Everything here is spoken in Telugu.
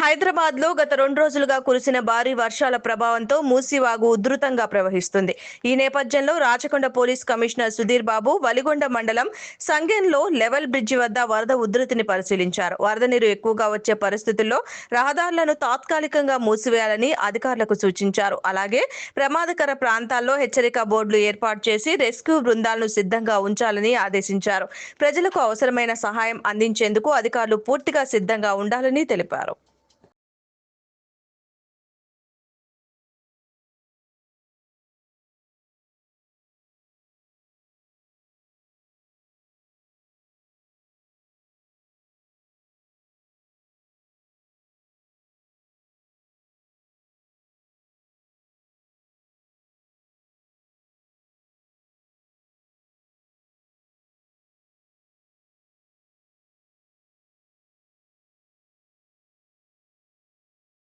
హైదరాబాద్లో గత రెండు రోజులుగా కురిసిన భారీ వర్షాల ప్రభావంతో మూసివాగు ఉధృతంగా ప్రవహిస్తుంది. ఈ నేపథ్యంలో రాచకొండ పోలీస్ కమిషనర్ సుధీర్ బాబు వలిగొండ మండలం సంగెన్లో లెవెల్ బ్రిడ్జి వద్ద వరద ఉధృతిని పరిశీలించారు. వరద నీరు ఎక్కువగా వచ్చే పరిస్థితుల్లో రహదారులను తాత్కాలికంగా మూసివేయాలని అధికారులకు సూచించారు. అలాగే ప్రమాదకర ప్రాంతాల్లో హెచ్చరిక బోర్డులు ఏర్పాటు చేసి రెస్క్యూ బృందాలను సిద్ధంగా ఉంచాలని ఆదేశించారు. ప్రజలకు అవసరమైన సహాయం అందించేందుకు అధికారులు పూర్తిగా సిద్ధంగా ఉండాలని తెలిపారు.